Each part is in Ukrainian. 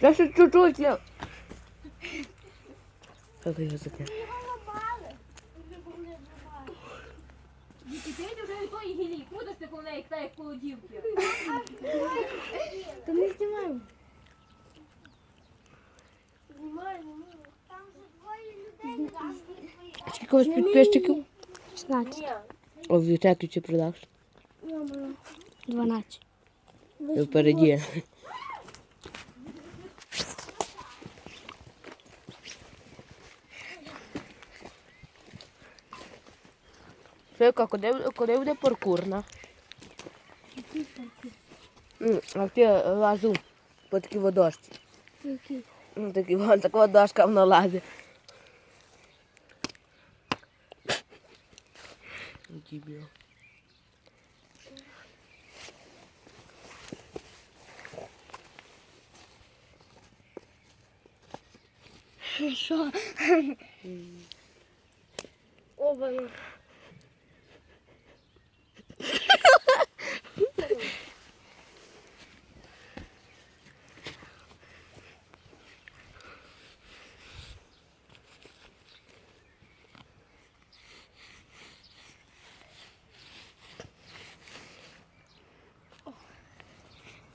Я ще чуть-чуть. Я... Як його затягнути? Діти, ти вже від тої гілі, крутишся коло неї, та як коло дівки. Та не знімаємо. Знімаємо. Там вже двоє людей. Скільки у вас підписчиків? 16. О, в YouTube продакшн. 12. І впереді. Фейка, куди, куди буде паркурна? А ти лазу по такій водошці. Який? Ну, такі, вон така водошка вона лазить. Дебіл. Що? Оба.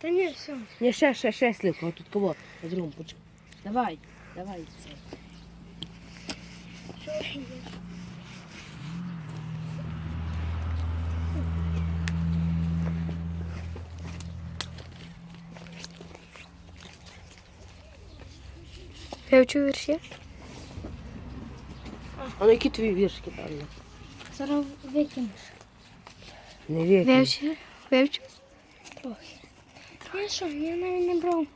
Та ні, все. Не, ще, ще, ще слідко, а тут кого? На другому почекай. Давай, давай це. Я вчу вірші. А ну які твої віршки там? Зараз викинеш. Не вірю. Вивчив? Вивчив? Трохи. Я що, я навіть не брав.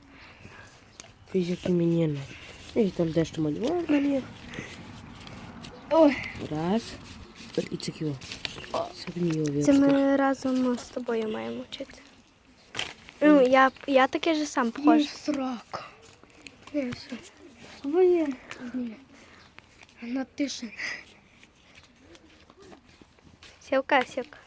Фізики мені. І там дещо малював на них. Ой. Раз. І це кіо. Це Це ми разом з тобою маємо вчити. Ну, я, я таке ж сам похож. Срак. Своє. На тишин. Сівка, сівка.